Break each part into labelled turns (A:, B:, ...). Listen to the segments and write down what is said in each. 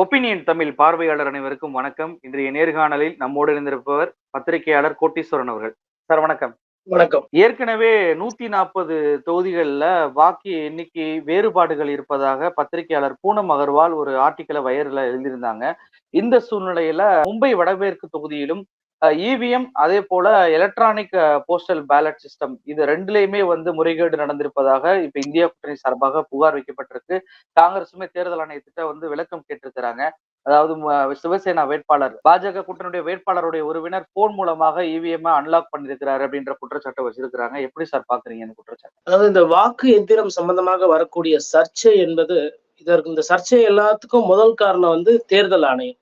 A: Opinion Tamil பார்வையாளர் அனைவருக்கும் வணக்கம். இன்றைய நேர்காணலில் நம்மோடு இருந்திருப்பவர் பத்திரிகையாளர் கோட்டீஸ்வரன் அவர்கள். சார் வணக்கம்.
B: வணக்கம்.
A: ஏற்கனவே நூத்தி நாற்பது தொகுதிகளில் வாக்கு எண்ணிக்கை வேறுபாடுகள் இருப்பதாக பத்திரிகையாளர் பூனம் அகர்வால் ஒரு ஆர்டிக்கலை வயர்ல எழுதியிருந்தாங்க. இந்த சூழ்நிலையில மும்பை வடமேற்கு தொகுதியிலும் இவிஎம் அதே போல எலக்ட்ரானிக் போஸ்டல் பேலட் சிஸ்டம் இது ரெண்டுலயுமே வந்து முறைகேடு நடந்திருப்பதாக இப்ப இந்தியா கூட்டணி சார்பாக புகார் வைக்கப்பட்டிருக்கு. காங்கிரசுமே தேர்தல் ஆணையத்திட்ட வந்து விளக்கம் கேட்டிருக்கிறாங்க. அதாவது சிவசேனா வேட்பாளர் பாஜக கூட்டணியுடைய வேட்பாளருடைய உறவினர் போன் மூலமாக இவிஎம் அன்லாக் பண்ணிருக்கிறாரு அப்படின்ற குற்றச்சாட்டை வச்சிருக்கிறாங்க. எப்படி சார் பாக்குறீங்க இந்த குற்றச்சாட்டு?
B: அதாவது இந்த வாக்கு எந்திரம் சம்பந்தமாக வரக்கூடிய சர்ச்சை என்பது இதற்கு இந்த சர்ச்சை எல்லாத்துக்கும் முதல் காரணம் வந்து தேர்தல் ஆணையம்.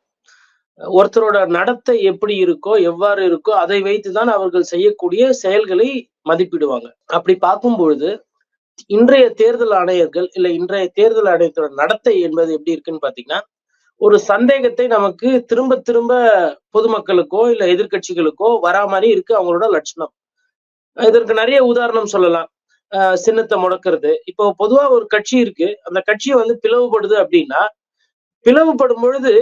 B: ஒருத்தரோட நடத்தை எப்படி இருக்கோ எவ்வாறு இருக்கோ அதை வைத்துதான் அவர்கள் செய்யக்கூடிய செயல்களை மதிப்பிடுவாங்க. அப்படி பார்க்கும் பொழுது இன்றைய தேர்தல் ஆணையர்கள் இல்ல இன்றைய தேர்தல் ஆணையத்தோட நடத்தை என்பது எப்படி இருக்குன்னு பாத்தீங்கன்னா ஒரு சந்தேகத்தை நமக்கு திரும்ப திரும்ப பொதுமக்களுக்கோ இல்ல எதிர்க்கட்சிகளுக்கோ வரா மாதிரி இருக்கு அவங்களோட லட்சணம். இதற்கு நிறைய உதாரணம் சொல்லலாம். ஆஹ் சின்னத்தை முடக்கிறது. இப்போ பொதுவா ஒரு கட்சி இருக்கு. அந்த கட்சியை வந்து பிளவுபடுது அப்படின்னா பிளவுபடும் பொழுது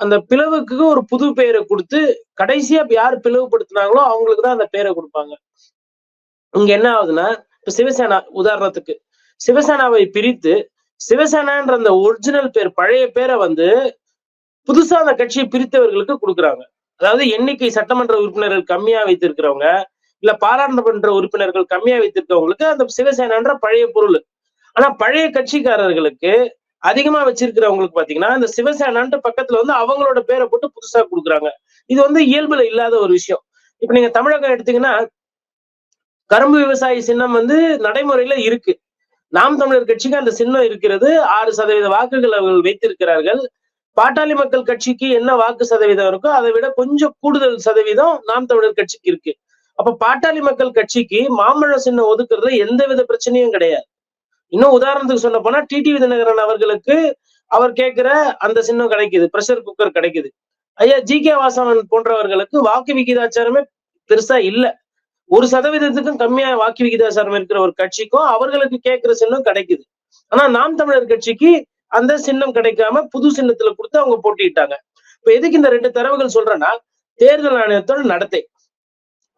B: அந்த பிளவுக்கு ஒரு புது பெயரை கொடுத்து கடைசியா யார் பிளவுபடுத்தினாங்களோ அவங்களுக்கு தான் அந்த பேரை கொடுப்பாங்க. இங்க என்ன ஆகுதுன்னா இப்ப சிவசேனா உதாரணத்துக்கு. சிவசேனாவை பிரித்து சிவசேனான்ற அந்த ஒரிஜினல் பேர் பழைய பேரை வந்து புதுசா அந்த கட்சியை பிரித்தவர்களுக்கு கொடுக்குறாங்க. அதாவது எண்ணிக்கை சட்டமன்ற உறுப்பினர்கள் கம்மியா வைத்திருக்கிறவங்க இல்ல பாராளுமன்ற உறுப்பினர்கள் கம்மியா வைத்திருக்கவங்களுக்கு அந்த சிவசேனான்ற பழைய பொருள். ஆனா பழைய கட்சிக்காரர்களுக்கு அதிகமா வச்சிருக்கிறவங்களுக்கு பாத்தீங்கன்னா இந்த சிவசேனான்ட்டு பக்கத்துல வந்து அவங்களோட பேரை போட்டு புதுசா கொடுக்குறாங்க. இது வந்து இயல்புல இல்லாத ஒரு விஷயம். இப்ப நீங்க தமிழகம் எடுத்தீங்கன்னா கரும்பு விவசாயி சின்னம் வந்து நடைமுறையில இருக்கு. நாம் தமிழர் கட்சிக்கு அந்த சின்னம் இருக்கிறது. ஆறு சதவீத வாக்குகள் அவர்கள் வைத்திருக்கிறார்கள். பாட்டாளி மக்கள் கட்சிக்கு என்ன வாக்கு சதவீதம் இருக்கோ அதை விட கொஞ்சம் கூடுதல் சதவீதம் நாம் தமிழர் கட்சிக்கு இருக்கு. அப்ப பாட்டாளி மக்கள் கட்சிக்கு மாம்பழ சின்னம் ஒதுக்குறதுல எந்தவித பிரச்சனையும் கிடையாது. இன்னும் உதாரணத்துக்கு சொல்ல போனா டிடி விதிநகரன் அவர்களுக்கு அவர் கேட்கிற அந்த சின்னம் கிடைக்குது பிரஷர் குக்கர் கிடைக்குது. ஐயா ஜி கே வாசவன் போன்றவர்களுக்கு வாக்கு விகிதாச்சாரமே பெருசா இல்ல. ஒரு சதவீதத்துக்கும் கம்மியா வாக்கு விகிதாச்சாரம் இருக்கிற ஒரு கட்சிக்கும் அவர்களுக்கு கேட்கிற சின்னம் கிடைக்குது. ஆனா நாம் தமிழர் கட்சிக்கு அந்த சின்னம் கிடைக்காம புது சின்னத்துல கொடுத்து அவங்க போட்டிட்டாங்க இப்ப எதுக்கு இந்த ரெண்டு தரவுகள் சொல்றேன்னா தேர்தல் ஆணையத்தோட நடத்தை.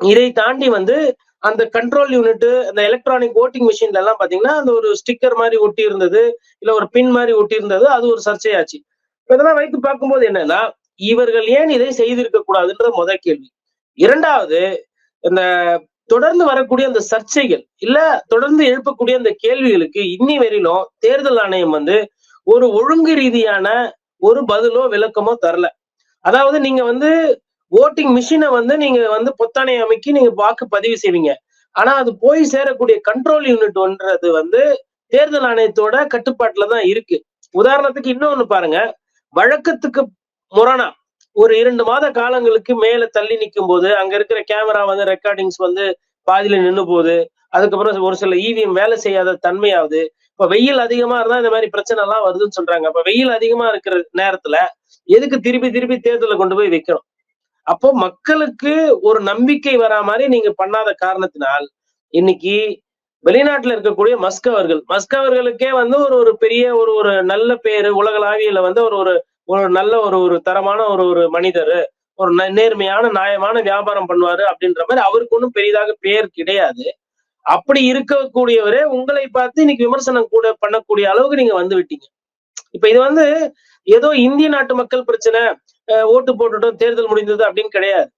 B: இதை தாண்டி வந்து அந்த கண்ட்ரோல் யூனிட் அந்த எலக்ட்ரானிக் ஓட்டிங் மிஷின்ல எல்லாம் பாத்தீங்கன்னா அந்த ஒரு ஸ்டிக்கர் மாதிரி ஒட்டி இருந்தது இல்ல ஒரு பின் மாதிரி ஒட்டி இருந்தது அது ஒரு சர்ச்சையாச்சு. இதெல்லாம் வைத்து பார்க்கும்போது என்னன்னா இவர்கள் ஏன் இதை செய்திருக்க கூடாதுன்ற முத கேள்வி. இரண்டாவது இந்த தொடர்ந்து வரக்கூடிய அந்த சர்ச்சைகள் இல்ல தொடர்ந்து எழுப்பக்கூடிய அந்த கேள்விகளுக்கு இன்னி வரையிலும் தேர்தல் ஆணையம் வந்து ஒரு ஒழுங்கு ரீதியான ஒரு பதிலோ விளக்கமோ தரல. அதாவது நீங்க வந்து ஓட்டிங் மிஷினை வந்து நீங்க வந்து பொத்தானை அமைக்கி நீங்க வாக்கு பதிவு செய்வீங்க. ஆனா அது போய் சேரக்கூடிய கண்ட்ரோல் யூனிட்ன்றது வந்து தேர்தல் ஆணையத்தோட கட்டுப்பாட்டுல தான் இருக்கு. உதாரணத்துக்கு இன்னொன்னு பாருங்க. வழக்கத்துக்கு முரணா ஒரு இரண்டு மாத காலங்களுக்கு மேல தள்ளி நிற்கும் போது அங்க இருக்கிற கேமரா வந்து ரெக்கார்டிங்ஸ் வந்து பாதியில நின்று போகுது. அதுக்கப்புறம் ஒரு சில இவிஎம் வேலை செய்யாத தன்மையாகுது இப்ப வெயில் அதிகமா இருந்தா இந்த மாதிரி பிரச்சனை எல்லாம் வருதுன்னு சொல்றாங்க. அப்ப வெயில் அதிகமா இருக்கிற நேரத்துல எதுக்கு திருப்பி திருப்பி தேர்தலை கொண்டு போய் வைக்கணும்? அப்போ மக்களுக்கு ஒரு நம்பிக்கை வரா மாதிரி நீங்க பண்ணாத காரணத்தினால் இன்னைக்கு வெளிநாட்டுல இருக்கக்கூடிய மஸ்க் அவர்கள் மஸ்க் அவர்களுக்கே வந்து ஒரு ஒரு பெரிய ஒரு ஒரு நல்ல பேரு உலகளாவியில வந்து ஒரு ஒரு ஒரு நல்ல ஒரு ஒரு தரமான ஒரு ஒரு மனிதர் ஒரு ந- நேர்மையான நியாயமான வியாபாரம் பண்ணுவாரு அப்படின்ற மாதிரி அவருக்கு ஒன்றும் பெரிதாக பேர் கிடையாது. அப்படி இருக்கக்கூடியவரே உங்களை பார்த்து இன்னைக்கு விமர்சனம் கூட பண்ணக்கூடிய அளவுக்கு நீங்க வந்து விட்டீங்க. இப்ப இது வந்து ஏதோ இந்திய நாட்டு மக்கள் பிரச்சனை ஓட்டு போட்டுட்டோம் தேர்தல் முடிந்தது அப்படின்னு கிடையாது.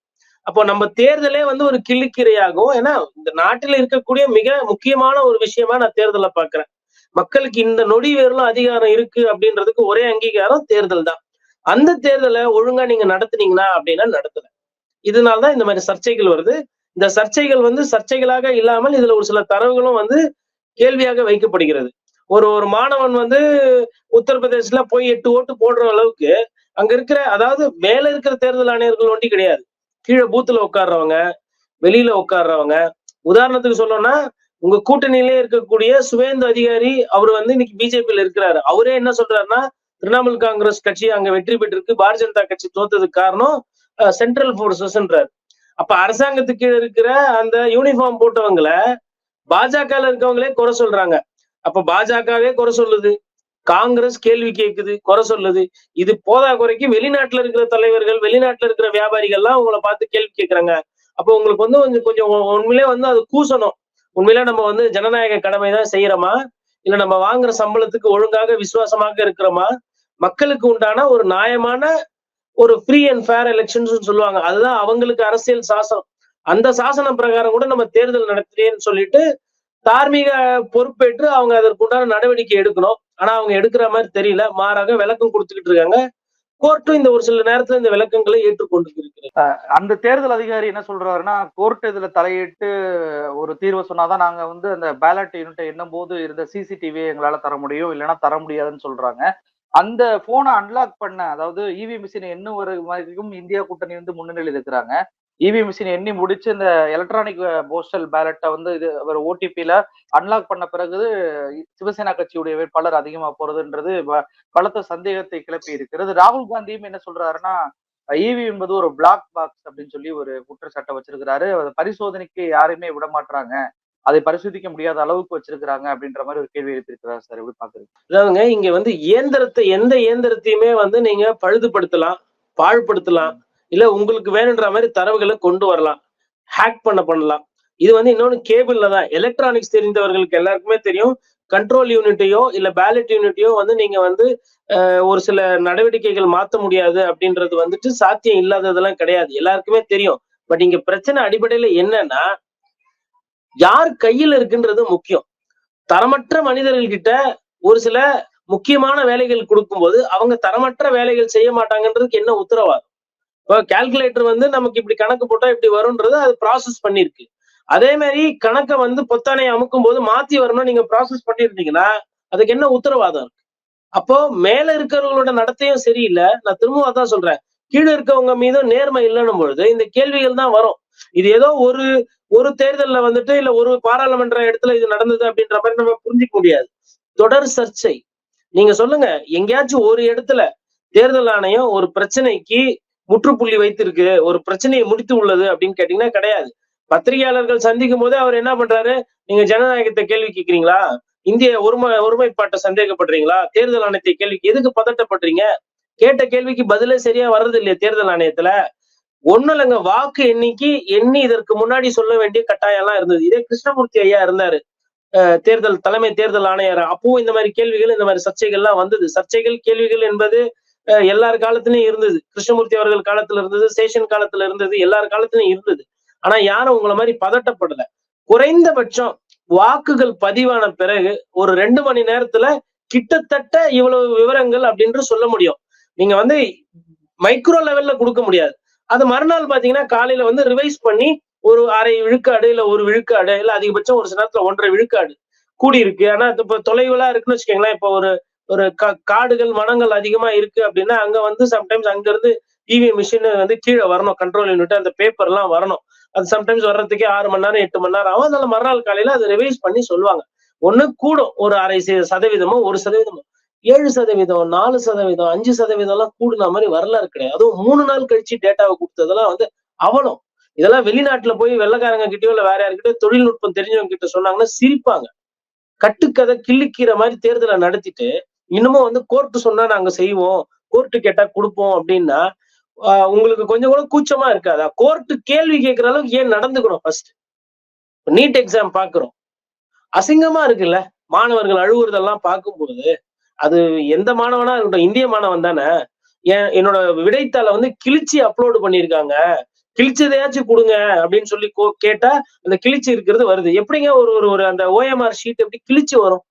B: அப்போ நம்ம தேர்தலே வந்து ஒரு கிள்ளிக்கிரையாகும். ஏன்னா இந்த நாட்டில் இருக்கக்கூடிய மிக முக்கியமான ஒரு விஷயமா நான் தேர்தலை பாக்குறேன் மக்களுக்கு இந்த நொடி வேறலும் அதிகாரம் இருக்கு அப்படின்றதுக்கு ஒரே அங்கீகாரம் தேர்தல் தான். அந்த தேர்தலை ஒழுங்கா நீங்க நடத்துனீங்கன்னா அப்படின்னா நடத்தல. இதனாலதான் இந்த மாதிரி சர்ச்சைகள் வருது. இந்த சர்ச்சைகள் வந்து சர்ச்சைகளாக இல்லாமல் இதுல ஒரு சில தரவுகளும் வந்து கேள்வியாக வைக்கப்படுகிறது. ஒரு ஒரு மாணவன் வந்து உத்தரப்பிரதேசல போய் எட்டு ஓட்டு போடுற அளவுக்கு அங்க இருக்கிற அதாவது மேல இருக்கிற தேர்தல் ஆணையர்கள் ஒண்டி கிடையாது. கீழே பூத்துல உட்காடுறவங்க வெளியில உட்கார்றவங்க. உதாரணத்துக்கு சொல்லணும்னா உங்க கூட்டணியிலே இருக்கக்கூடிய சுவேந்து அதிகாரி அவர் வந்து இன்னைக்கு பிஜேபியில இருக்கிறாரு. அவரே என்ன சொல்றாருன்னா திரிணாமுல் காங்கிரஸ் கட்சி அங்க வெற்றி பெற்றிருக்கு பாரதிய ஜனதா கட்சி தோத்ததுக்கு காரணம் சென்ட்ரல் போர்சஸ்ன்றாரு அப்ப அரசாங்கத்துக்கு கீழே இருக்கிற அந்த யூனிஃபார்ம் போட்டவங்களை பாஜக இருக்கவங்களே குறை சொல்றாங்க. அப்ப பாஜகவே குறை சொல்லுது. காங்கிரஸ் கேள்வி கேட்குது குறை சொல்லுது. இது போதா குறைக்கு வெளிநாட்டுல இருக்கிற தலைவர்கள் வெளிநாட்டுல இருக்கிற வியாபாரிகள்லாம் உங்களை பார்த்து கேள்வி கேட்கறாங்க அப்போ உங்களுக்கு வந்து கொஞ்சம் கொஞ்சம் உண்மையிலே வந்து அது கூசணும். உண்மையிலே நம்ம வந்து ஜனநாயக கடமை தான் செய்யறோமா? இல்ல நம்ம வாங்குற சம்பளத்துக்கு ஒழுங்காக விசுவாசமாக இருக்கிறோமா? மக்களுக்கு உண்டான ஒரு நியாயமான ஒரு ஃப்ரீ அண்ட் ஃபேர் எலெக்ஷன்ஸ் சொல்லுவாங்க. அதுதான் அவங்களுக்கு அரசியல் சாசனம். அந்த சாசனம் பிரகாரம் கூட நம்ம தேர்தல் நடத்துறேன்னு சொல்லிட்டு தார்மீக பொறுப்பேற்று அவங்க அதற்குண்டான நடவடிக்கை எடுக்கணும். ஆனா அவங்க எடுக்கிற மாதிரி தெரியல. மாறாக விளக்கம் கொடுத்துக்கிட்டு இருக்காங்க. கோர்ட்டும் இந்த ஒரு சில நேரத்துல இந்த விளக்கங்களை ஏற்றுக்கொண்டு இருக்கிறது
A: அந்த தேர்தல் அதிகாரி என்ன சொல்றாருன்னா கோர்ட் இதுல தலையிட்டு ஒரு தீர்வு சொன்னாதான் நாங்க வந்து அந்த பேலட் யூனிட்டை எண்ணும் போது இருந்த சிசிடிவி எங்களால தர முடியும். இல்லைன்னா தர முடியாதுன்னு சொல்றாங்க. அந்த போனை அன்லாக் பண்ண அதாவது இவி மிஷினை எண்ணும் வரைக்கும் இந்தியா கூட்டணி வந்து முன்னிலையில் இருக்கிறாங்க. இவி மிஷின் எண்ணி முடிச்சு இந்த எலக்ட்ரானிக் போஸ்டல் பேலட்டை வந்து இது ஒரு ஓடிபியில அன்லாக் பண்ண பிறகு சிவசேனா கட்சியுடைய வேட்பாளர் அதிகமா போறதுன்றது பலத்த சந்தேகத்தை கிளப்பி இருக்கிறது. ராகுல் காந்தியும் என்ன சொல்றாருன்னா இவி என்பது ஒரு பிளாக் பாக்ஸ் அப்படின்னு சொல்லி ஒரு குற்றச்சாட்டை வச்சிருக்கிறாரு. அதை பரிசோதனைக்கு யாருமே விட மாட்டாங்க அதை பரிசோதிக்க முடியாத அளவுக்கு வச்சிருக்கிறாங்க அப்படின்ற மாதிரி ஒரு கேள்வி எழுப்பியிருக்கிறார் சார். எப்படி பாக்குறீங்க?
B: அதாவதுங்க இங்க வந்து இயந்திரத்தை எந்த இயந்திரத்தையுமே வந்து நீங்க பழுதுபடுத்தலாம் பாழ்படுத்தலாம். இல்ல உங்களுக்கு வேணுன்ற மாதிரி தரவுகளை கொண்டு வரலாம். ஹேக் பண்ண பண்ணலாம். இது வந்து இன்னொன்னு கேபிள்ல தான். எலக்ட்ரானிக்ஸ் தெரிந்தவர்களுக்கு எல்லாருக்குமே தெரியும். கண்ட்ரோல் யூனிட்டையோ இல்ல பேலட் யூனிட்டையோ வந்து நீங்க வந்து ஒரு சில நடவடிக்கைகள் மாத்த முடியாது அப்படின்றது வந்துட்டு சாத்தியம் இல்லாததெல்லாம் கிடையாது. எல்லாருக்குமே தெரியும். பட் இங்க பிரச்சனை அடிப்படையில என்னன்னா யார் கையில் இருக்குன்றது முக்கியம். தரமற்ற மனிதர்கள்கிட்ட ஒரு சில முக்கியமான வேலைகள் கொடுக்கும்போது அவங்க தரமற்ற வேலைகள் செய்ய மாட்டாங்கன்றதுக்கு என்ன உத்தரவாதம்? இப்போ கால்குலேட்டர் வந்து நமக்கு இப்படி கணக்கு போட்டா இப்படி வரும்ன்றது அது ப்ராசஸ் பண்ணிருக்கு அதே மாதிரி கணக்கை வந்து பொத்தானை அமுக்கும் போது மாத்தி வரணும்னு நீங்க ப்ராசஸ் பண்ணிருந்தீங்கன்னா அதுக்கு என்ன உத்தரவாதம் இருக்கு? அப்போ மேல இருக்கிறவங்களோட நடத்தையும் சரியில்லை. நான் திரும்பவும் அதான் சொல்றேன். கீழே இருக்கவங்க மீதும் நேர்மை இல்லைன்னும் பொழுது இந்த கேள்விகள் தான் வரும். இது ஏதோ ஒரு ஒரு தேர்தல்ல வந்துட்டு இல்ல ஒரு பாராளுமன்ற இடத்துல இது நடந்தது அப்படின்ற மாதிரி நம்ம புரிஞ்சிக்க முடியாது. தொடர் சர்ச்சை. நீங்க சொல்லுங்க எங்கேயாச்சும் ஒரு இடத்துல தேர்தல் ஆணையம் ஒரு பிரச்சனைக்கு முற்றுப்புள்ளி வைத்திருக்கு ஒரு பிரச்சனையை முடித்து உள்ளது அப்படின்னு கேட்டீங்கன்னா கிடையாது. பத்திரிகையாளர்கள் சந்திக்கும் போதே அவர் என்ன பண்றாரு? நீங்க ஜனநாயகத்தை கேள்வி கேட்கிறீங்களா? இந்திய ஒருமை ஒருமைப்பாட்டை சந்தேகப்படுறீங்களா? தேர்தல் ஆணையத்தை கேள்விக்கு எதுக்கு பதட்டப்படுறீங்க? கேட்ட கேள்விக்கு பதிலே சரியா வர்றது இல்லையா தேர்தல் ஆணையத்துல. ஒண்ணு இல்லைங்க வாக்கு எண்ணிக்கை எண்ணி இதற்கு முன்னாடி சொல்ல வேண்டிய கட்டாயம் எல்லாம் இருந்தது. இதே கிருஷ்ணமூர்த்தி ஐயா இருந்தாரு. தேர்தல் தலைமை தேர்தல் ஆணையர். அப்பவும் இந்த மாதிரி கேள்விகள் இந்த மாதிரி சர்ச்சைகள்லாம் வந்தது. சர்ச்சைகள் கேள்விகள் என்பது எல்லார் காலத்துலயும் இருந்தது. கிருஷ்ணமூர்த்தி அவர்கள் காலத்துல இருந்தது சேஷன் காலத்துல இருந்தது எல்லார் காலத்துலயும் இருந்தது. ஆனா யாரும் உங்களை மாதிரி பதட்டப்படல. குறைந்தபட்சம் வாக்குகள் பதிவான பிறகு ஒரு ரெண்டு மணி நேரத்துல கிட்டத்தட்ட இவ்வளவு விவரங்கள் அப்படின்ற சொல்ல முடியும். நீங்க வந்து மைக்ரோ லெவல்ல கொடுக்க முடியாது. அது மறுநாள் பாத்தீங்கன்னா காலையில வந்து ரிவைஸ் பண்ணி ஒரு அரை விழுக்காடு இல்ல ஒரு விழுக்காடு இல்ல அதிகபட்சம் ஒரு சில நேரத்துல ஒன்றரை விழுக்காடு கூடி இருக்கு ஆனா இப்ப தொலைவுலா இருக்குன்னு வச்சுக்கோங்களேன். இப்போ ஒரு ஒரு கா- காடுகள் வனங்கள் அதிகமா இருக்கு அப்படின்னா அங்க வந்து சம்டைம்ஸ் அங்க இருந்து இவிஎம் மிஷின் வந்து கீழே வரணும் கண்ட்ரோல் யூனிட் அந்த பேப்பர் எல்லாம் வரணும். அது சம்டைம்ஸ் வர்றதுக்கே ஆறு மணி நேரம் எட்டு மணி நேரம் ஆகும். அதனால மறுநாள் காலையில அதை ரிவைஸ் பண்ணி சொல்லுவாங்க. ஒண்ணு கூடும். ஒரு அரை சதவீதமோ ஒரு சதவீதமோ. ஏழு சதவீதம் நாலு சதவீதம் அஞ்சு சதவீதம் எல்லாம் கூடுன மாதிரி வரலாறு கிடையாது. அதுவும் மூணு நாள் கழிச்சு டேட்டாவை கொடுத்ததெல்லாம் வந்து அவலம். இதெல்லாம் வெளிநாட்டுல போய் வெள்ளைக்காரங்க கிட்டயோ இல்ல வேற யார்கிட்டயோ தொழில்நுட்பம் தெரிஞ்சவங்க கிட்ட சொன்னாங்கன்னா சிரிப்பாங்க. கட்டுக்கதை கிள்ளிக்கிற மாதிரி தேர்தலை நடத்திட்டு இன்னமும் வந்து கோர்ட்டு சொன்னா நாங்க செய்வோம். கோர்ட்டு கேட்டா கொடுப்போம் அப்படின்னா உங்களுக்கு கொஞ்சம் கூட கூச்சமா இருக்காதா. கோர்ட்டு கேள்வி கேட்கிற அளவுக்கு ஏன் நடந்துக்கணும் ஃபர்ஸ்ட் நீட் எக்ஸாம் பாக்குறோம். அசிங்கமா இருக்குல்ல? மாணவர்கள் அழுகுறதெல்லாம் பார்க்கும்போது அது எந்த மாணவனா இருக்கட்டும் இந்திய மாணவன் தானே என் என்னோட விடைத்தாளை வந்து கிழிச்சு அப்லோடு பண்ணியிருக்காங்க. கிழிச்சதையாச்சும் கொடுங்க அப்படின்னு சொல்லி கோ- கேட்டா அந்த கிழிச்சு இருக்கிறது வருது. எப்படிங்க ஒரு ஒரு ஒரு அந்த ஓஎம்ஆர் ஷீட் எப்படி கிழிச்சு வரும்?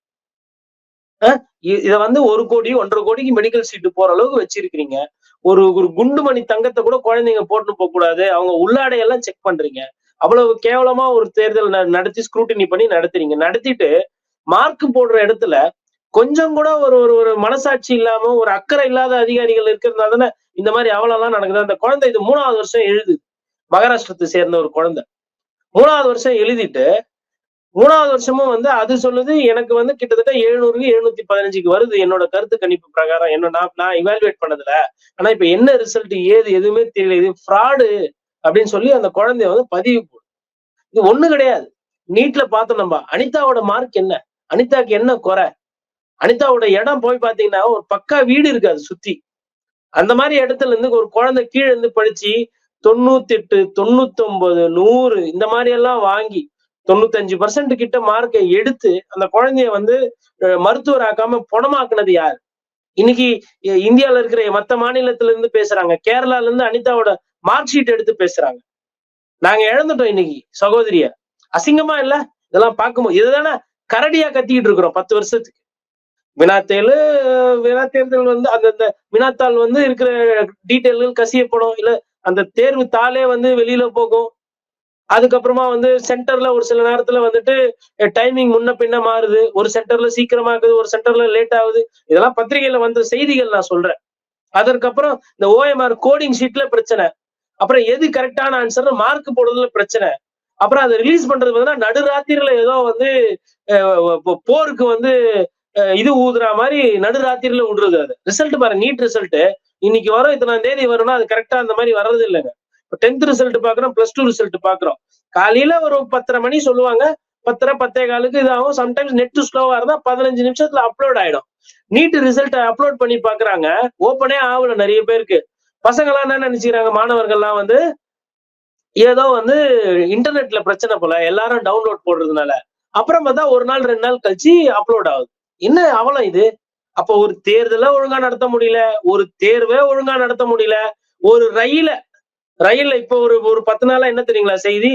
B: இத வந்து ஒரு கோடி ஒன்றரை கோடிக்கு மெடிக்கல் சீட்டு போற அளவுக்கு வச்சிருக்கிறீங்க. ஒரு ஒரு குண்டு மணி தங்கத்தை கூட குழந்தைங்க போட்டு போக கூடாது. அவங்க உள்ளாடையெல்லாம் செக் பண்றீங்க. அவ்வளவு கேவலமா ஒரு தேர்தல் ந- நடத்தி ஸ்க்ரூட்டினி பண்ணி நடத்துறீங்க. நடத்திட்டு மார்க் போடுற இடத்துல கொஞ்சம் கூட ஒரு ஒரு ஒரு மனசாட்சி இல்லாம ஒரு அக்கறை இல்லாத அதிகாரிகள் இருக்கிறதுனால தானே இந்த மாதிரி அவலம்லாம் நடக்குது. அந்த குழந்தை இது மூணாவது வருஷம் எழுதுது மகாராஷ்டிரத்தை சேர்ந்த ஒரு குழந்தை. மூணாவது வருஷம் எழுதிட்டு மூணாவது வருஷமும் வந்து அது சொல்லுது எனக்கு வந்து கிட்டத்தட்ட எழுநூறுக்கு எழுநூத்தி பதினஞ்சுக்கு வருது என்னோட கருத்து கணிப்பு பிரகாரம். என்ன நான் நான் இவால்வேட் பண்ணதுல ஆனா இப்ப என்ன ரிசல்ட் ஏது எதுவுமே தெரியல. இது ஃப்ராடு அப்படின்னு சொல்லி அந்த குழந்தைய வந்து பதிவு போடும் இது ஒண்ணு கிடையாது. நீட்ல பார்த்தோம் நம்ம. அனிதாவோட மார்க் என்ன? அனிதாக்கு என்ன குறை? அனிதாவோட இடம் போய் பாத்தீங்கன்னா ஒரு பக்கா வீடு இருக்காது சுத்தி. அந்த மாதிரி இடத்துல இருந்து ஒரு குழந்தை கீழே இருந்து படிச்சு தொண்ணூத்தி எட்டு தொண்ணூத்தி ஒன்பது நூறு இந்த மாதிரி எல்லாம் வாங்கி தொண்ணூத்தஞ்சு பர்சன்ட் கிட்ட மார்க்கை எடுத்து அந்த குழந்தைய வந்து மருத்துவராக்காம மருத்துவர் ஆக்காம புணமாக்குனது யார்? இன்னைக்கு இந்தியால இருக்கிற மத்த மாநிலத்துல இருந்து பேசுறாங்க. கேரளால இருந்து அனிதாவோட மார்க் ஷீட் எடுத்து பேசுறாங்க. நாங்க இழந்துட்டோம் இன்னைக்கு சகோதரிய. அசிங்கமா இல்ல? இதெல்லாம் பார்க்கும்போது இதுதானே கரடியா கத்திக்கிட்டு இருக்கிறோம் பத்து வருஷத்துக்கு. வினாத்தேலு வினா தேர்தல் வந்து அந்த அந்த வினாத்தாள் வந்து இருக்கிற டீட்டெயில்கள் கசியப்படும். இல்ல அந்த தேர்வு தாளே வந்து வெளியில போகும். அதுக்கப்புறமா வந்து சென்டர்ல ஒரு சில நேரத்துல வந்துட்டு டைமிங் முன்ன பின்ன மாறுது. ஒரு சென்டர்ல சீக்கிரமா இருக்குது ஒரு சென்டர்ல லேட் ஆகுது. இதெல்லாம் பத்திரிகையில வந்த செய்திகள் நான் சொல்றேன். அதற்கப்புறம் இந்த ஓஎம்ஆர் கோடிங் ஷீட்ல பிரச்சனை. அப்புறம் எது கரெக்டான ஆன்சர் மார்க் போடுறதுல பிரச்சனை. அப்புறம் அதை ரிலீஸ் பண்றது பார்த்தீங்கன்னா நடுராத்திரில ஏதோ வந்து போருக்கு வந்து இது ஊதுற மாதிரி நடுராத்திரில விடுறது அது. ரிசல்ட் பாருங்க நீட் ரிசல்ட் இன்னைக்கு வரும் இத்தனாம் தேதி வரும்னா அது கரெக்டா அந்த மாதிரி வர்றது இல்லைங்க டென்த் ரிசல்ட் பாக்குறோம் பிளஸ் டூ ரிசல்ட் பாக்குறோம். காலையில ஒரு பத்தரை மணி சொல்லுவாங்க பத்தரை பத்தே காலுக்கு இதாகும். சம்டைம்ஸ் நெட் ஸ்லோவா இருந்தா பதினஞ்சு நிமிஷத்துல அப்லோட் ஆயிடும். நீட் ரிசல்ட் அப்லோட் பண்ணி பாக்குறாங்க. ஓப்பனே ஆகல நிறைய பேருக்கு. பசங்க எல்லாம் என்ன நினைச்சுக்கிறாங்க? மாணவர்கள்லாம் வந்து ஏதோ வந்து இன்டர்நெட்ல பிரச்சனை போல எல்லாரும் டவுன்லோட் போடுறதுனால. அப்புறம் பார்த்தா ஒரு நாள் ரெண்டு நாள் கழிச்சு அப்லோட் ஆகுது. என்ன அவலம் இது? அப்போ ஒரு தேர்தலை ஒழுங்கா நடத்த முடியல ஒரு தேர்வை ஒழுங்கா நடத்த முடியல ஒரு ரயில ரயில்ல இப்போ ஒரு ஒரு பத்து நாளா என்ன தெரியுங்களா செய்தி?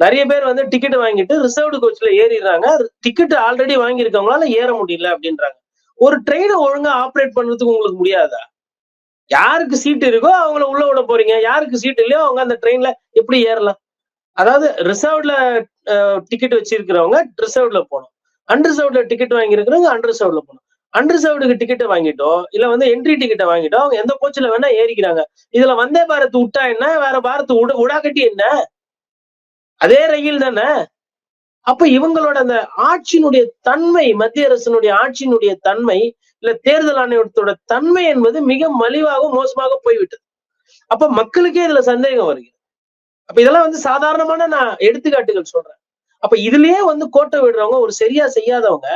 B: நிறைய பேர் வந்து டிக்கெட் வாங்கிட்டு ரிசர்வ்டு கோச்ல ஏறிடுறாங்க. டிக்கெட் ஆல்ரெடி வாங்கியிருக்கவங்களால ஏற முடியல அப்படின்றாங்க. ஒரு ட்ரெயினை ஒழுங்கா ஆப்ரேட் பண்றதுக்கு உங்களுக்கு முடியாதா? யாருக்கு சீட் இருக்கோ அவங்கள உள்ள விட போறீங்க. யாருக்கு சீட் இல்லையோ அவங்க அந்த ட்ரெயின்ல எப்படி ஏறலாம்? அதாவது ரிசர்வ்ல டிக்கெட் வச்சிருக்கிறவங்க ரிசர்வ்ல போகணும். அன்ரிசர்வ்ல டிக்கெட் வாங்கியிருக்கிறவங்க அன்ரிசர்வ்ல போகணும். அன்ரிசர்வ்டுக்கு டிக்கெட்டை வாங்கிட்டோ இல்ல வந்து என்ட்ரி டிக்கெட்டை வாங்கிட்டோ அவங்க எந்த கோச்சில வேணா ஏறிக்கிறாங்க. இதுல வந்தே பாரத் விட்டா என்ன? வேற பாரத் உட உடாக்கட்டி என்ன? அதே ரயில் தானே? அப்ப இவங்களோட அந்த ஆட்சியினுடைய தன்மை மத்திய அரசினுடைய ஆட்சியினுடைய தன்மை இல்ல தேர்தல் ஆணையத்தோட தன்மை என்பது மிக மலிவாக மோசமாக போய்விட்டது. அப்ப மக்களுக்கே இதுல சந்தேகம் வருகிறது. அப்ப இதெல்லாம் வந்து சாதாரணமான நான் எடுத்துக்காட்டுகள் சொல்றேன். அப்ப இதுலயே வந்து கோட்டை விடுறவங்க ஒரு சரியா செய்யாதவங்க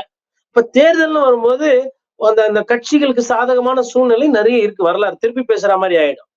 B: இப்ப தேர்தல்னு வரும்போது அந்த அந்த கட்சிகளுக்கு சாதகமான சூழ்நிலை நிறைய இருக்கு வரலாறு. திருப்பி பேசுற மாதிரி ஆயிடும்.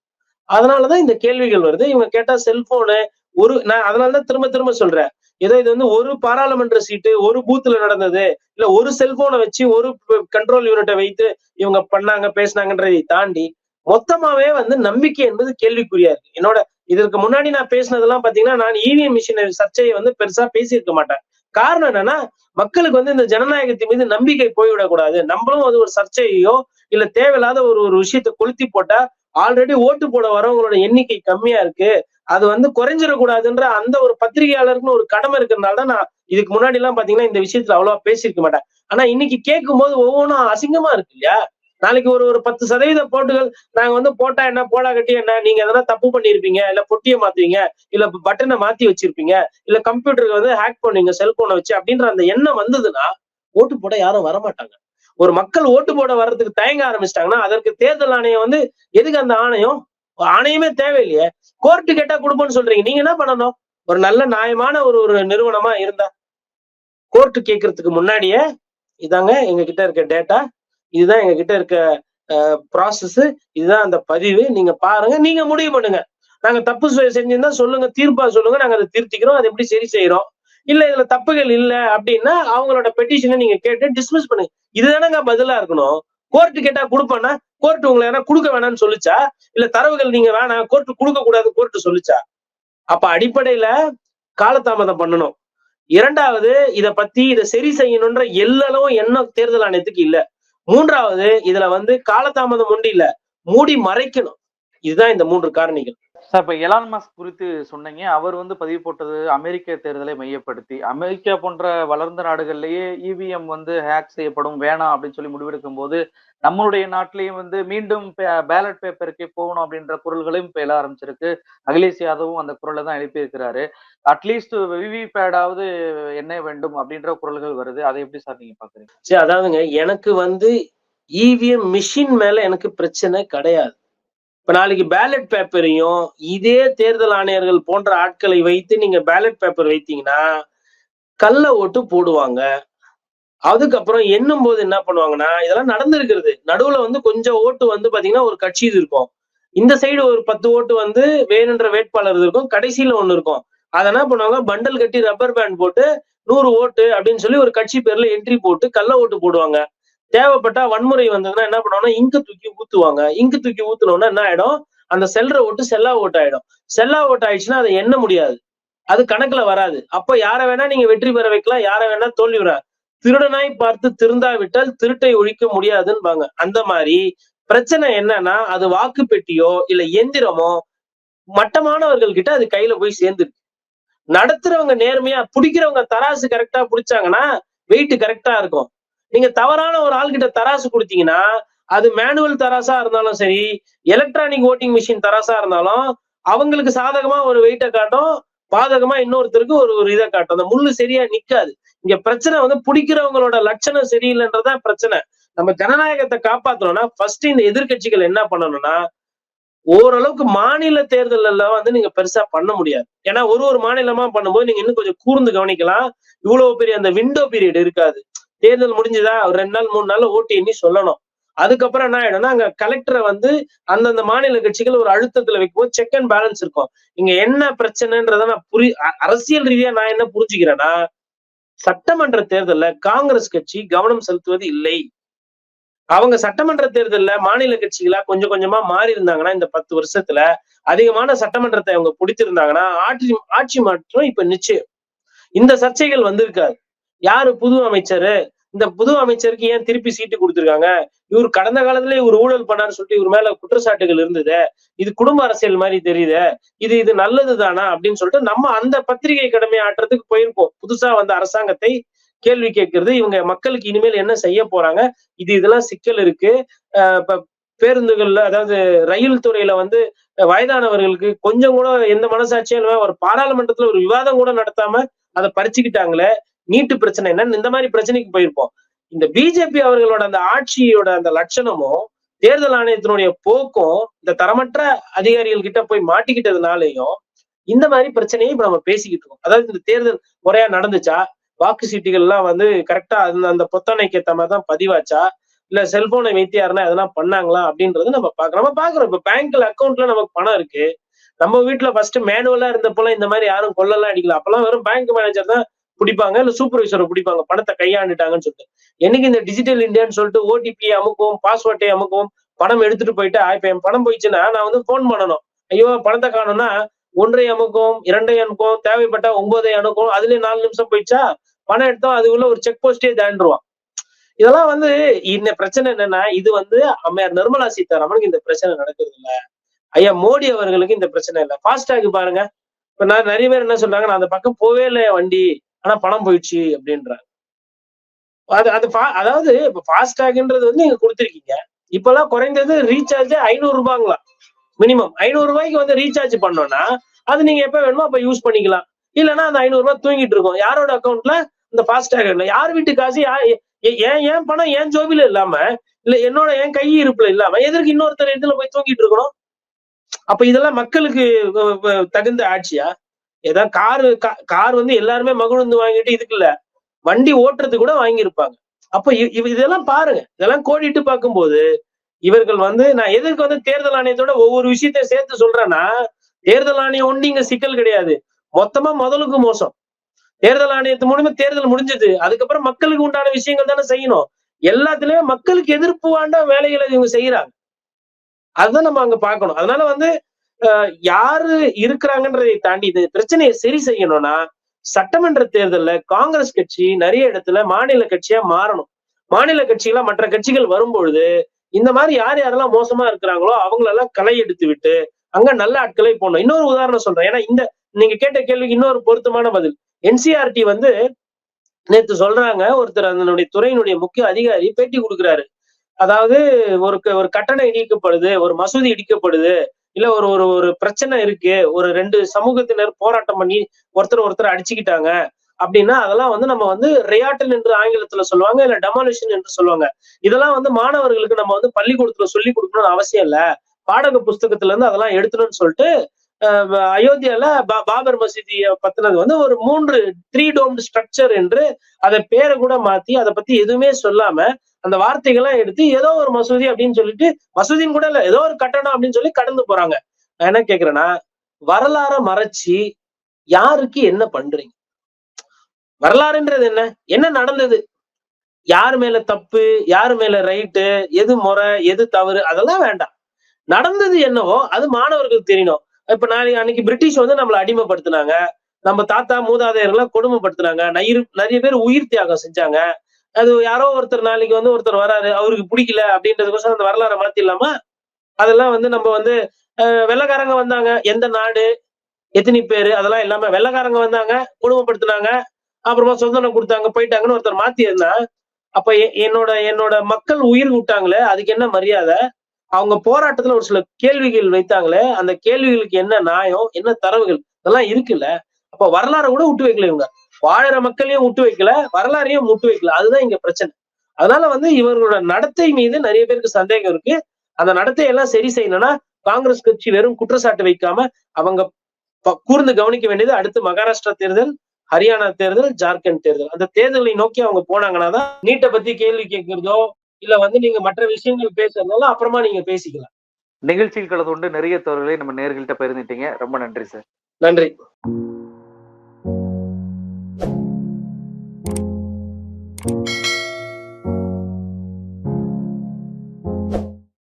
B: அதனாலதான் இந்த கேள்விகள் வருது. இவங்க கேட்டா செல்போனு ஒரு நான் அதனாலதான் திரும்ப திரும்ப சொல்றேன். ஏதோ இது வந்து ஒரு பாராளுமன்ற சீட்டு ஒரு பூத்துல நடந்தது இல்ல ஒரு செல்போனை வச்சு ஒரு கண்ட்ரோல் யூனிட்டை வைத்து இவங்க பண்ணாங்க பேசினாங்கன்றதை தாண்டி மொத்தமாவே வந்து நம்பிக்கை என்பது கேள்விக்குறியா இருக்கு. என்னோட இதற்கு முன்னாடி நான் பேசினதெல்லாம் பாத்தீங்கன்னா நான் இவிஎம் மிஷின் சர்ச்சையை வந்து பெருசா பேசியிருக்க மாட்டேன். காரணம் என்னன்னா மக்களுக்கு வந்து இந்த ஜனநாயகத்தின் மீது நம்பிக்கை போய்விடக்கூடாது. நம்மளும் அது ஒரு சர்ச்சையோ இல்ல தேவையில்லாத ஒரு ஒரு விஷயத்தை கொளுத்தி போட்டா ஆல்ரெடி ஓட்டு போட வரவங்களோட எண்ணிக்கை கம்மியா இருக்கு. அது வந்து குறைஞ்சிடக்கூடாதுன்ற அந்த ஒரு பத்திரிகையாளருக்குன்னு ஒரு கடமை இருக்கிறதுனால தான் நான் இதுக்கு முன்னாடி எல்லாம் பாத்தீங்கன்னா இந்த விஷயத்துல அவ்வளவா பேசியிருக்க மாட்டேன். ஆனா இன்னைக்கு கேட்கும் போது ஒவ்வொன்றும் அசிங்கமா இருக்கு இல்லையா? நாளைக்கு ஒரு ஒரு பத்து சதவீத போட்டுகள் நாங்க வந்து போட்டா என்ன போடா கட்டி என்ன நீங்க எதனா தப்பு பண்ணிருப்பீங்க இல்ல பொட்டியை மாத்துவீங்க இல்ல பட்டனை மாத்தி வச்சிருப்பீங்க இல்ல கம்ப்யூட்டருக்கு வந்து ஹேக் பண்ணுவீங்க செல்போனை வச்சு அப்படின்ற அந்த எண்ணம் வந்ததுன்னா ஓட்டு போட யாரும் வரமாட்டாங்க. ஒரு மக்கள் ஓட்டு போட வர்றதுக்கு தயங்க ஆரம்பிச்சிட்டாங்கன்னா அதற்கு தேர்தல் ஆணையம் வந்து எதுக்கு அந்த ஆணையம்? ஆணையமே தேவையில்லையே. கோர்ட்டு கேட்டா கொடுப்போம்னு சொல்றீங்க. நீங்க என்ன பண்ணணும்? ஒரு நல்ல நியாயமான ஒரு ஒரு நிறுவனமா இருந்தா. கோர்ட்டு கேட்கறதுக்கு முன்னாடியே இதாங்க எங்க கிட்ட இருக்க டேட்டா இதுதான் எங்க கிட்ட இருக்க ப்ராசஸ் இதுதான் அந்த பதிவு. நீங்க பாருங்க. நீங்க முடிவு பண்ணுங்க. நாங்க தப்பு செஞ்சிருந்தா சொல்லுங்க. தீர்ப்பா சொல்லுங்க. நாங்க அதை திருத்திக்கிறோம். அதை எப்படி சரி செய்யறோம் இல்ல இதுல தப்புகள் இல்ல அப்படின்னா அவங்களோட பெட்டிஷனை நீங்க கேட்டு டிஸ்மிஸ் பண்ணுங்க. இதுதானங்க பதிலா இருக்கணும். கோர்ட்டு கேட்டா கொடுப்பேன்னா கோர்ட் உங்களை ஏன்னா கொடுக்க வேணாம்னு சொல்லிச்சா? இல்ல தரவுகள் நீங்க வேணாம் கோர்ட்டு கொடுக்க கூடாது கோர்ட்டு சொல்லுச்சா? அப்ப அடிப்படையில காலதாமதம் பண்ணணும். இரண்டாவது இத பத்தி இதை சரி செய்யணும்ன்ற எல்லளவும் எண்ணம் தேர்தல் ஆணையத்துக்கு இல்ல. மூன்றாவது இதுல வந்து காலதாமதம் உண்டு இல்ல. மூடி மறைக்கணும். இதுதான் இந்த மூன்று காரணிகள்.
A: சார் இப்ப எலான் மாஸ்க் குறித்து சொன்னீங்க. அவர் வந்து பதிவு போட்டது அமெரிக்க தேர்தலை மையப்படுத்தி. அமெரிக்கா போன்ற வளர்ந்த நாடுகள்லயே இவிஎம் வந்து ஹேக் செய்யப்படும் வேணாம் அப்படின்னு சொல்லி முடிவெடுக்கும் போது நம்மளுடைய நாட்டிலையும் வந்து மீண்டும் பேலட் பேப்பருக்கே போகணும் அப்படின்ற குரல்களையும் இப்போ எழ ஆரம்பிச்சிருக்கு. அகிலேஷ் யாதவும் அந்த குரலை தான் எழுப்பியிருக்கிறாரு. அட்லீஸ்ட் விவிபேடாவது என்ன வேண்டும் அப்படின்ற குரல்கள் வருது. அதை எப்படி சார் நீங்க பாக்குறீங்க?
B: சரி அதாவதுங்க எனக்கு வந்து இவிஎம் மிஷின் மேல எனக்கு பிரச்சனை கிடையாது. இப்ப நாளைக்கு பேலட் பேப்பரையும் இதே தேர்தல் ஆணையர்கள் போன்ற ஆட்களை வைத்து நீங்க பேலட் பேப்பர் வைத்தீங்கன்னா கல்ல ஓட்டு போடுவாங்க. அதுக்கப்புறம் எண்ணும் போது என்ன பண்ணுவாங்கன்னா இதெல்லாம் நடந்திருக்கிறது. நடுவுல வந்து கொஞ்சம் ஓட்டு வந்து பாத்தீங்கன்னா ஒரு கட்சி இது இருக்கும். இந்த சைடு ஒரு பத்து ஓட்டு வந்து வேணுன்ற வேட்பாளர் இருக்கும். கடைசியில ஒண்ணு இருக்கும். அதை என்ன பண்ணுவாங்க? பண்டல் கட்டி ரப்பர் பேண்ட் போட்டு நூறு ஓட்டு அப்படின்னு சொல்லி ஒரு கட்சி பேர்ல என்ட்ரி போட்டு கள்ள ஓட்டு போடுவாங்க. தேவைப்பட்டா வன்முறை வந்ததுன்னா என்ன பண்ணுவாங்கன்னா இங்கு தூக்கி ஊத்துவாங்க. இங்கு தூக்கி ஊத்துனோம்னா என்ன ஆயிடும்? அந்த செல்ற ஓட்டு செல்லா ஓட்டு ஆயிடும். செல்லா ஓட்டு ஆயிடுச்சுன்னா அதை எண்ண முடியாது. அது கணக்குல வராது. அப்ப யாரை வேணா நீங்க வெற்றி பெற வைக்கலாம் யாரை வேணா தோல்வி விட திருடனாய் பார்த்து திருந்தாவிட்டால் திருட்டை ஒழிக்க முடியாதுன்னு அந்த மாதிரி பிரச்சனை என்னன்னா அது வாக்கு பெட்டியோ இல்ல எந்திரமோ மட்டமானவர்கள் கிட்ட அது கையில போய் சேர்ந்துருக்கு. நடத்துறவங்க நேர்மையா பிடிக்கிறவங்க தராசு கரெக்டா பிடிச்சாங்கன்னா வெயிட் கரெக்டா இருக்கும். நீங்க தவறான ஒரு ஆள்கிட்ட தராசு கொடுத்தீங்கன்னா அது மேனுவல் தராசா இருந்தாலும் சரி எலக்ட்ரானிக் ஓட்டிங் மிஷின் தராசா இருந்தாலும் அவங்களுக்கு சாதகமா ஒரு வெயிட்டை காட்டும் பாதகமா இன்னொருத்தருக்கு ஒரு ஒரு இதை காட்டும். அந்த முள்ளு சரியா நிக்காது. இங்க பிரச்சனை வந்து பிடிக்கிறவங்களோட லட்சணம் சரியில்லைன்றதான் பிரச்சனை. நம்ம ஜனநாயகத்தை காப்பாத்தணும்னா ஃபர்ஸ்ட் இந்த எதிர்க்கட்சிகள் என்ன பண்ணணும்னா ஓரளவுக்கு மாநில தேர்தல்ல வந்து நீங்க பெருசா பண்ண முடியாது. ஏன்னா ஒரு ஒரு மாநிலமா பண்ணும்போது நீங்க இன்னும் கொஞ்சம் கூர்ந்து கவனிக்கலாம். இவ்வளவு பெரிய அந்த விண்டோ பீரியட் இருக்காது. தேர்தல் முடிஞ்சதா? ஒரு ரெண்டு நாள் மூணு நாள் ஓட்டு எண்ணி சொல்லணும். அதுக்கப்புறம் என்ன ஆயிடும்னா அங்க கலெக்டரை வந்து அந்தந்த மாநில கட்சிகள் ஒரு அழுத்தத்துல வைக்கும்போது செக் அண்ட் பேலன்ஸ் இருக்கும். இங்க என்ன பிரச்சனைன்றத நான் புரி அரசியல் ரீதியா நான் என்ன புரிஞ்சுக்கிறேன்னா சட்டமன்ற தேர்தல்ல காங்கிரஸ் கட்சி கவனம் செலுத்துவது இல்லை. அவங்க சட்டமன்ற தேர்தல்ல மாநில கட்சிகளா கொஞ்சம் கொஞ்சமா மாறி இருந்தாங்கன்னா இந்த பத்து வருஷத்துல அதிகமான சட்டமன்றத்தை அவங்க பிடிச்சிருந்தாங்கன்னா ஆட்சி ஆட்சி மாற்றம் இப்ப நிச்சயம். இந்த சர்ச்சைகள் வந்திருக்காது. யாரு புது அமைச்சரு? இந்த புது அமைச்சருக்கு ஏன் திருப்பி சீட்டு கொடுத்துருக்காங்க? இவர் கடந்த காலத்துல இவர் ஊழல் பண்ணான்னு சொல்லிட்டு இவர் மேல குற்றச்சாட்டுகள் இருந்தது. இது குடும்ப அரசியல் மாதிரி தெரியுது. இது இது நல்லது தானா அப்படின்னு சொல்லிட்டு நம்ம அந்த பத்திரிகை கடமை ஆட்டுறதுக்கு போயிருப்போம். புதுசா வந்த அரசாங்கத்தை கேள்வி கேட்கறது இவங்க மக்களுக்கு இனிமேல் என்ன செய்ய போறாங்க? இது இதெல்லாம் சிக்கல் இருக்கு. இப்ப பேருந்துகள்ல அதாவது ரயில் துறையில வந்து வயதானவர்களுக்கு கொஞ்சம் கூட எந்த மனசாட்சியும் ஒரு பாராளுமன்றத்துல ஒரு விவாதம் கூட நடத்தாம அதை பறிச்சுக்கிட்டாங்களே. நீட்டு பிரச்சனை என்னன்னு இந்த மாதிரி பிரச்சனைக்கு போயிருப்போம். இந்த பிஜேபி அவர்களோட அந்த ஆட்சியோட அந்த லட்சணமும் தேர்தல் ஆணையத்தினுடைய போக்கும் இந்த தரமற்ற அதிகாரிகள் கிட்ட போய் மாட்டிக்கிட்டதுனாலையும் இந்த மாதிரி பிரச்சனையை இப்ப நம்ம பேசிக்கிட்டு இருக்கோம். அதாவது இந்த தேர்தல் முறையா நடந்துச்சா? வாக்கு சீட்டுகள்லாம் வந்து கரெக்டா அந்த அந்த பொத்தானைக்கு ஏத்த மாதிரி தான் பதிவாச்சா? இல்ல செல்போனை வைத்து யாருன்னா எதனா பண்ணாங்களா? அப்படின்றது நம்ம பாக்குறோம் நம்ம பாக்குறோம் இப்ப பேங்க்ல அக்கௌண்ட்ல நமக்கு பணம் இருக்கு. நம்ம வீட்டுல ஃபர்ஸ்ட் மேனுவலா இருந்தப்பெல்லாம் இந்த மாதிரி யாரும் கொள்ளலாம் அடிக்கல. அப்பெல்லாம் வெறும் பேங்க் மேனேஜர் தான் பிடிப்பாங்க இல்ல சூப்பர்வைசரை பிடிப்பாங்க பணத்தை கையாண்டுட்டாங்கன்னு சொல்லிட்டு. என்னைக்கு இந்த டிஜிட்டல் இந்தியான்னு சொல்லிட்டு ஓடிபி அமுக்கும் பாஸ்வேர்டை அமுக்கும் பணம் எடுத்துட்டு போயிட்டு இப்ப என் பணம் போயிடுச்சுன்னா நான் வந்து போன் பண்ணணும். ஐயோ பணத்தை காணும்னா ஒன்றை அமுக்கும் இரண்டை அனுக்கும் தேவைப்பட்டா ஒன்பதை அணுக்கும் அதுலயே நாலு நிமிஷம் போயிடுச்சா? பணம் எடுத்தோம் அது உள்ள ஒரு செக் போஸ்டே தாண்டிடுவான் இதெல்லாம் வந்து இந்த பிரச்சனை என்னன்னா இது வந்து அம்மையார் நிர்மலா சீதாராமனுக்கு இந்த பிரச்சனை நடக்கிறது இல்ல. ஐயா மோடி அவர்களுக்கு இந்த பிரச்சனை இல்ல. ஃபாஸ்டாக் பாருங்க. இப்ப நான் நிறைய பேர் என்ன சொல்றாங்க நான் அந்த பக்கம் போவே இல்லை வண்டி? ஆனா பணம் போயிடுச்சு அப்படின்றாங்க. அது அது அதாவது இப்ப ஃபாஸ்டாக்ன்றது வந்து நீங்க கொடுத்துருக்கீங்க. இப்பெல்லாம் குறைந்தது ரீசார்ஜ் ஐநூறு ரூபாங்களா? மினிமம் ஐநூறு ரூபாய்க்கு வந்து ரீசார்ஜ் பண்ணோம்னா அது நீங்க எப்ப வேணுமோ அப்ப யூஸ் பண்ணிக்கலாம். இல்லைன்னா அந்த ஐநூறு ரூபாய் தூங்கிட்டு இருக்கும். யாரோட அக்கௌண்ட்ல இந்த ஃபாஸ்டாக் இல்லை யார் வீட்டு காசு? யா- ஏ- ஏன் ஏன் பணம் ஏன் ஜோபில இல்லாம இல்ல என்னோட என் கை இருப்புல இல்லாம எதற்கு இன்னொருத்தர் இடத்துல போய் தூங்கிட்டு இருக்கணும்? அப்ப இதெல்லாம் மக்களுக்கு தகுந்த ஆட்சியா? ஏதாவது கார் கார் வந்து எல்லாருமே மகிழ்ந்து வாங்கிட்டு இதுக்கு இல்ல வண்டி ஓட்டுறது கூட வாங்கியிருப்பாங்க. அப்ப இ- இவ- இதெல்லாம் பாருங்க. இதெல்லாம் கோடிட்டு பார்க்கும்போது இவர்கள் வந்து நான் எதற்கு வந்து தேர்தல் ஆணையத்தோட ஒவ்வொரு விஷயத்தையும் சேர்த்து சொல்றேன்னா தேர்தல் ஆணையம் ஒண்ணு இங்க சிக்கல் கிடையாது. மொத்தமா முதலுக்கு மோசம். தேர்தல் ஆணையத்து மூலமா தேர்தல் முடிஞ்சது. அதுக்கப்புறம் மக்களுக்கு உண்டான விஷயங்கள் தானே செய்யணும். எல்லாத்துலயும் மக்களுக்கு எதிர்ப்பு வாண்ட வேலைகளை இவங்க செய்யறாங்க அதுதான் நம்ம அங்க பாக்கணும் அதனால வந்து யாரு இருக்கிறாங்கன்றதை தாண்டி இந்த பிரச்சனையை சரி செய்யணும்னா சட்டமன்ற தேர்தல்ல காங்கிரஸ் கட்சி நிறைய இடத்துல மாநில கட்சியா மாறணும். மாநில கட்சிகளா மற்ற கட்சிகள் வரும்பொழுது இந்த மாதிரி யார் யாரெல்லாம் மோசமா இருக்கிறாங்களோ அவங்களெல்லாம் களை எடுத்து விட்டு அங்க நல்ல ஆட்களை போடணும். இன்னொரு உதாரணம் சொல்றேன். ஏன்னா இந்த நீங்க கேட்ட கேள்விக்கு இன்னொரு பொருத்தமான பதில். என்சிஆர்டி வந்து நேத்து சொல்றாங்க. ஒருத்தர் அதனுடைய துறையினுடைய முக்கிய அதிகாரி பேட்டி கொடுக்குறாரு. அதாவது ஒரு ஒரு கட்டணம் இடிக்கப்படுது ஒரு மசூதி இடிக்கப்படுது இல்ல ஒரு ஒரு ஒரு பிரச்சனை இருக்கு. ஒரு ரெண்டு சமூகத்தினர் போராட்டம் பண்ணி ஒருத்தர் ஒருத்தர் அடிச்சுக்கிட்டாங்க அப்படின்னா அதெல்லாம் வந்து நம்ம வந்து ரியாட்டல் என்று ஆங்கிலத்துல சொல்லுவாங்க இல்ல டெமாலிஷன் என்று சொல்லுவாங்க. இதெல்லாம் வந்து மாணவர்களுக்கு நம்ம வந்து பள்ளிக்கூடத்துல சொல்லி கொடுக்கணும்னு அவசியம் இல்ல. பாடக புஸ்தகத்துல இருந்து அதெல்லாம் எடுத்துணும்னு சொல்லிட்டு அயோத்தியால பா- பாபர் மசூதியை பத்தினது வந்து ஒரு மூன்று த்ரீ டோம்டு ஸ்ட்ரக்சர் என்று அதை பேரை கூட மாத்தி அதை பத்தி எதுவுமே சொல்லாம அந்த வார்த்தைகளை எடுத்து ஏதோ ஒரு மசூதி அப்படின்னு சொல்லிட்டு மசூதின்னு கூட இல்ல ஏதோ ஒரு கட்டணம் அப்படின்னு சொல்லி கடந்து போறாங்க. நான் என்ன கேக்குறேன்னா வரலாற மறைச்சு யாருக்கு என்ன பண்றீங்க? வரலாறுன்றது என்ன? என்ன நடந்தது? யார் மேல தப்பு யார் மேல ரைட்டு எது முறை எது தவறு அதெல்லாம் வேண்டாம். நடந்தது என்னவோ அது மாணவர்களுக்கு தெரியணும். இப்ப நாளைக்கு அன்னைக்கு பிரிட்டிஷ் வந்து நம்மளை அடிமைப்படுத்தினாங்க. நம்ம தாத்தா மூதாதையர்லாம் கொடுமைப்படுத்தினாங்க. நிறைய நிறைய பேர் உயிர் தியாகம் செஞ்சாங்க. அது யாரோ ஒருத்தர் நாளைக்கு வந்து ஒருத்தர் வராரு அவருக்கு பிடிக்கல அப்படின்றதுக்கோசம் அந்த வரலாறை மாத்திடலாமா அதெல்லாம் வந்து நம்ம வந்து வெள்ளக்காரங்க வெள்ளைக்காரங்க வந்தாங்க எந்த நாடு எத்தனை பேரு அதெல்லாம் இல்லாம வெள்ளைக்காரங்க வந்தாங்க குடும்பப்படுத்தினாங்க அப்புறமா சுதந்திரம் கொடுத்தாங்க போயிட்டாங்கன்னு ஒருத்தர் மாத்தி இருந்தா அப்ப எ- என்னோட என்னோட மக்கள் உயிர் விட்டாங்களே அதுக்கு என்ன மரியாதை? அவங்க போராட்டத்துல ஒரு சில கேள்விகள் வைத்தாங்களே அந்த கேள்விகளுக்கு என்ன நியாயம் என்ன தரவுகள் இதெல்லாம் இருக்குல்ல? அப்ப வரலாறை கூட விட்டு வைக்கல இவங்க. வாழற மக்களையும் விட்டு வைக்கல வரலாறையும் விட்டு வைக்கல. அதுதான் இங்க பிரச்சனை. அதனால வந்து இவர்களோட நடத்தை மீது நிறைய பேருக்கு சந்தேகம் இருக்கு. அந்த நடத்தையெல்லாம் சரி செய்யணும்னா காங்கிரஸ் கட்சி வெறும் குற்றச்சாட்டு வைக்காம அவங்க கூர்ந்து கவனிக்க வேண்டியது அடுத்து மகாராஷ்டிரா தேர்தல் ஹரியானா தேர்தல் ஜார்க்கண்ட் தேர்தல். அந்த தேர்தலை நோக்கி அவங்க போனாங்கன்னா தான் நீட்டை பத்தி கேள்வி கேட்கிறதோ இல்ல வந்து நீங்க மற்ற விஷயங்கள் பேசுறதோ அப்புறமா நீங்க பேசிக்கலாம்.
A: நிகழ்ச்சியில் கலந்து கொண்டு நிறைய தவறுகளை நம்ம நேர்கள்ட்ட பகிர்ந்துட்டீங்க. ரொம்ப நன்றி சார்.
B: நன்றி.